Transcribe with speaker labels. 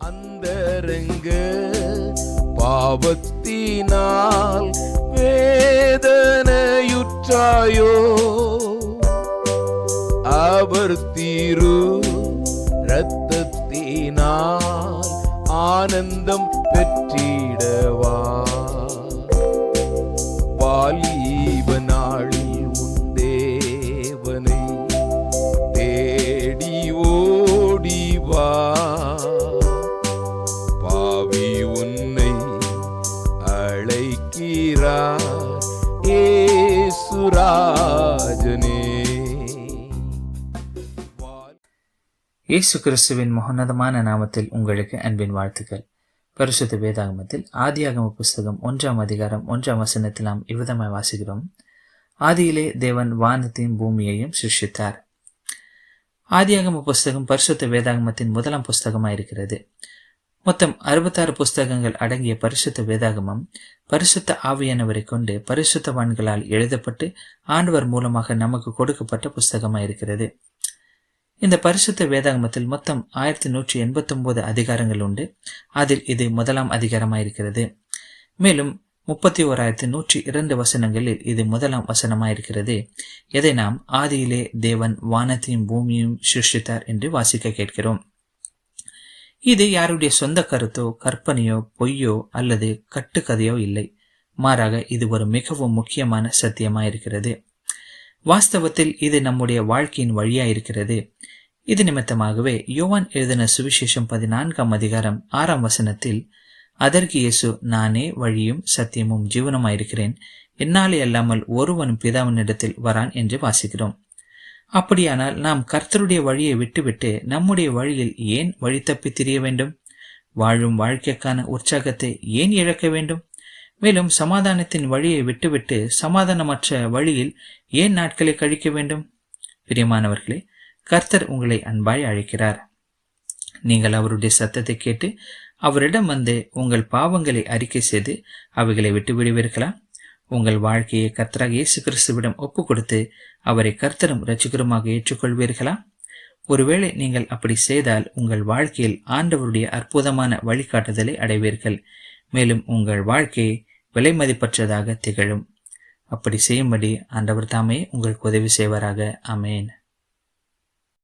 Speaker 1: அந்தரங்கு பாவத்தினால் வேதனையுற்றாயோ? அவர் தீரு ரத்தத்தினால் ஆனந்தம் பெற்றிடவா? அழைக்கிறார் ஏசுராஜனே
Speaker 2: இயேசு கிறிஸ்துவின் மகோன்னதமான நாமத்தில் உங்களுக்கு அன்பின் வாழ்த்துக்கள் பரிசுத்த வேதாகமத்தில் ஆதியாகம புஸ்தகம் ஒன்றாம் அதிகாரம் ஒன்றாம் வசனத்தில் நாம் இவ்விதமாய் வாசிக்கிறோம் ஆதியிலே தேவன் வானத்தையும் பூமியையும் சிருஷித்தார் ஆதியாகம புஸ்தகம் பரிசுத்த வேதாகமத்தின் முதலாம் புஸ்தகமாக இருக்கிறது மொத்தம் அறுபத்தாறு புஸ்தகங்கள் அடங்கிய பரிசுத்த வேதாகமம் பரிசுத்த ஆவியானவரை கொண்டு பரிசுத்தவான்களால் எழுதப்பட்டு ஆண்டவர் மூலமாக நமக்கு கொடுக்கப்பட்ட புஸ்தகமாக இருக்கிறது இந்த பரிசுத்த வேதாகமத்தில் மொத்தம் ஆயிரத்தி நூற்றி எண்பத்தி ஒன்பது அதிகாரங்கள் உண்டு. அதில் இது முதலாம் அதிகாரமாயிருக்கிறது. மேலும் முப்பத்தி ஓராயிரத்தி நூற்றி இரண்டு வசனங்களில் இது முதலாம் வசனமாயிருக்கிறது. எதை நாம் ஆதியிலே தேவன் வானத்தையும் பூமியையும் சிருஷ்டித்தார் என்று வாசிக்க கேட்கிறோம். இது யாருடைய சொந்த கருத்தோ கற்பனையோ பொய்யோ அல்லது கட்டுக்கதையோ இல்லை. மாறாக இது ஒரு மிகவும் முக்கியமான சத்தியமாக இருக்கிறது வாஸ்தவத்தில் இது நம்முடைய வாழ்க்கையின் வழியாக இருக்கிறது இது நிமித்தமாகவே யோவான் எழுதின சுவிசேஷம் பதினான்காம் அதிகாரம் ஆறாம் வசனத்தில் அதற்கு இயேசு நானே வழியும் சத்தியமும் ஜீவனமாயிருக்கிறேன். என்னாலே அல்லாமல் ஒருவனும் பிதாவினிடத்தில் வரான் என்று வாசிக்கிறோம். அப்படியானால் நாம் கர்த்தருடைய வழியை விட்டுவிட்டு நம்முடைய வழியில் ஏன் வழி தப்பி திரிய வேண்டும்? வாழும் வாழ்க்கைக்கான உற்சாகத்தை ஏன் இழக்க வேண்டும்? மேலும் சமாதானத்தின் வழியை விட்டுவிட்டு சமாதானமற்ற வழியில் ஏன் நாட்களை கழிக்க வேண்டும்? பிரியமானவர்களே கர்த்தர் உங்களை அன்பாய் அழைக்கிறார். நீங்கள் அவருடைய சத்தத்தை கேட்டு அவரிடம் வந்து உங்கள் பாவங்களை அறிக்கை செய்து அவைகளை விட்டு விடுவீர்களா? உங்கள் வாழ்க்கையை கர்த்தராக இயேசு கிறிஸ்துவிடம் ஒப்பு கொடுத்து அவரை கர்த்தரும் ரசிகருமாக ஏற்றுக்கொள்வீர்களா? ஒருவேளை நீங்கள் அப்படி செய்தால் உங்கள் வாழ்க்கையில் ஆண்டவருடைய அற்புதமான வழிகாட்டுதலை அடைவீர்கள். மேலும் உங்கள் வாழ்க்கை விலை மதிப்பற்றதாக திகழும். அப்படி செய்யும்படி ஆண்டவர் தாமே உங்களுக்கு உதவி செய்வாராக. அமேன்